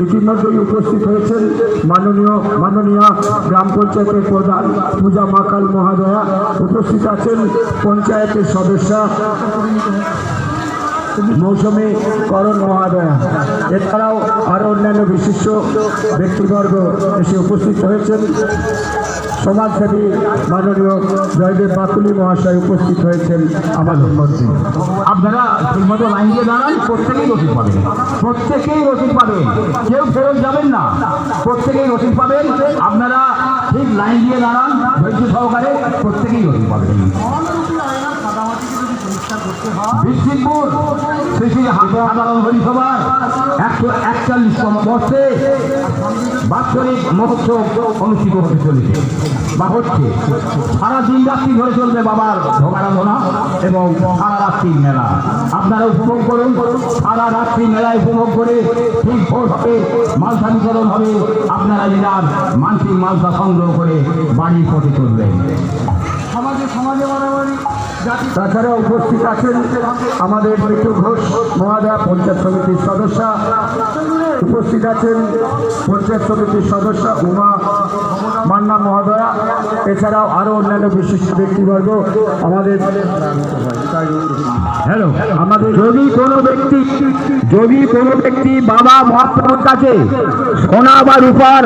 ইতিমধ্যেই উপস্থিত হয়েছেন মাননীয় মাননীয় গ্রাম পঞ্চায়েতের প্রধান পূজা মাকাল মহাদয়া। উপস্থিত আছেন পঞ্চায়েতের সদস্য। মৌসুমী করণ মহাদয়া। এছাড়াও আরও অন্যান্য বিশিষ্ট ব্যক্তিবর্গ এসে উপস্থিত হয়েছেন। সমাজসেবী মাননীয় জয়দেব বাকুলি মহাশয় উপস্থিত হয়েছেন আমাদের মধ্যে আপনারা ঠিকমতো লাইন দিয়ে দাঁড়ান, প্রত্যেকেই রসিদ পাবেন। প্রত্যেকেই রসিদ পাবেন। কেউ ফেরত যাবেন না। প্রত্যেকেই রসিদ পাবেন। আপনারা ঠিক লাইন দিয়ে দাঁড়ান, ধৈর্য সহকারে প্রত্যেকেই রসিদ পাবেন। বিষ্ণুপুর, শ্রী সাধারণ হরিসভার একশো একচল্লিশতম বর্ষে বাৎসরিক মহোৎসব অনুষ্ঠিত হতে চলেছে। বা হচ্ছে, সারা দিন রাত্রি ধরে চলবে বাবার ভোগারাধনা এবং সারা রাত্রির মেলা। আপনারা উপভোগ করুন, সারা রাত্রি মেলায় উপভোগ করে ঠিক হবে মালসা বিতরণ হবে, আপনারা যার মানসিক মালসা সংগ্রহ করে বাড়ির পথে চলবেন। তাছাড়া উপস্থিত আছেন আমাদের মৃত্যু ঘোষ মহাদা পঞ্চায়েত সমিতির সদস্য। উপস্থিত আছেন পঞ্চায়েত সমিতির সদস্য উমা মান্না মহাদয়া। এছাড়াও আরও অন্যান্য বিশিষ্ট ব্যক্তিবর্গ আমাদের হ্যালো আমাদের যদি কোনো ব্যক্তি, যদি কোনো ব্যক্তি বাবা মহাপ্রভুর কাছে সোনা বা রূপার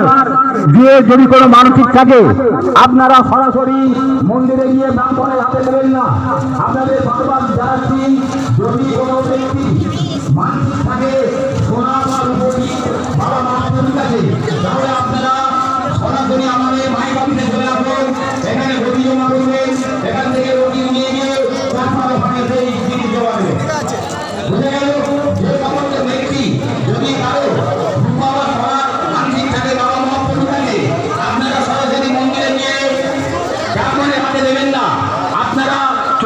দিয়ে যদি কোনো মানসিক থাকে, আপনারা সরাসরি মন্দিরে গিয়ে ব্রাহ্মণের হাতে দেবেন না। আপনাদের যদি কোনো ব্যক্তি মানসিক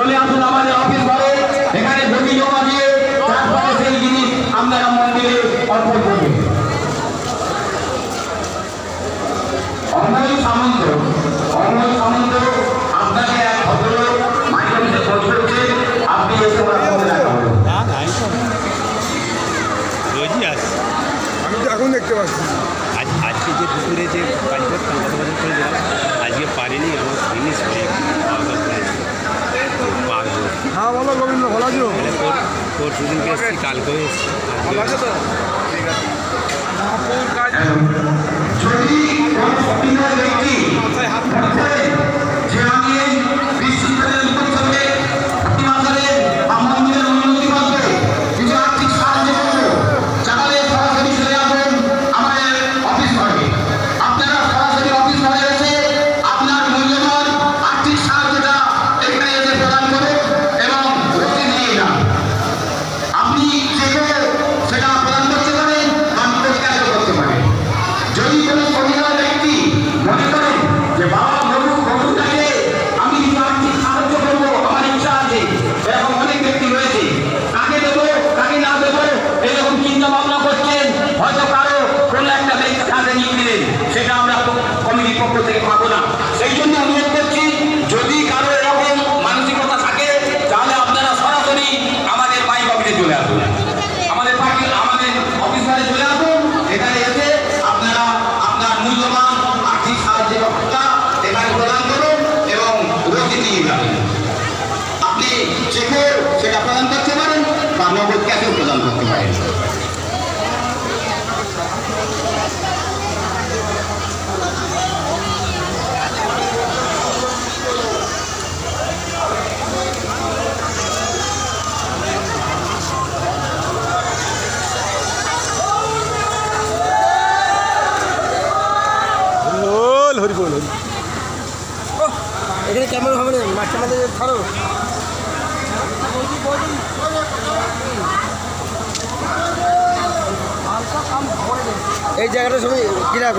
চলে আসুন আমাদের অফিস ঘরে। এখানে রোগী জমা দিয়ে তারপরে সেই জিনিস আপনারা মন্দিরে অর্পণ করবেন অময় সামন্ত অময় সামন্ত আপনাকে এক ভদ্রলোক মাইকে খোঁজ করেছে আপনি এসে ওরা ফোনে দেখা হবে। না না আমি তো আমি তো এখন দেখতে পাচ্ছি আজ আজকে যে দুপুরে যে কাজ করতাম কত বছর করে দিলাম আজকে পারিনি আমার জিনিস হয়ে খাওয়া দাওয়া করেছি পারব হ্যাঁ বলো গোবিন্দ ভালো আছো? মানে পরশু দিনকে এসেছি কালকেও এসেছি। ভালো আছো তো? ঠিক আছে মহাপুর কাজ থেকে পাবো না। সেই জন্য অনুরোধ করছি, যদি কারও এরকম মানসিকতা থাকে, তাহলে আপনারা সরাসরি আমাদের মাইক অফিসে চলে আসুন। আমাদের পার্টি আমাদের অফিসারে চলে আসুন। এখানে এসে আপনারা আপনার মূল্যবান আর্থিক সাহায্যের ব্যবস্থা এখানে প্রদান করুন এবং রসিদ নিয়ে যাবেন আপনি চেকে সেটা প্রদান করতে পারেন বা নগদ ক্যাশেও প্রদান করতে পারেন বল হরি বল হরি এখানে কেমন হবে না? মাঝে ধরো। এই জায়গাটা সবাই কিনা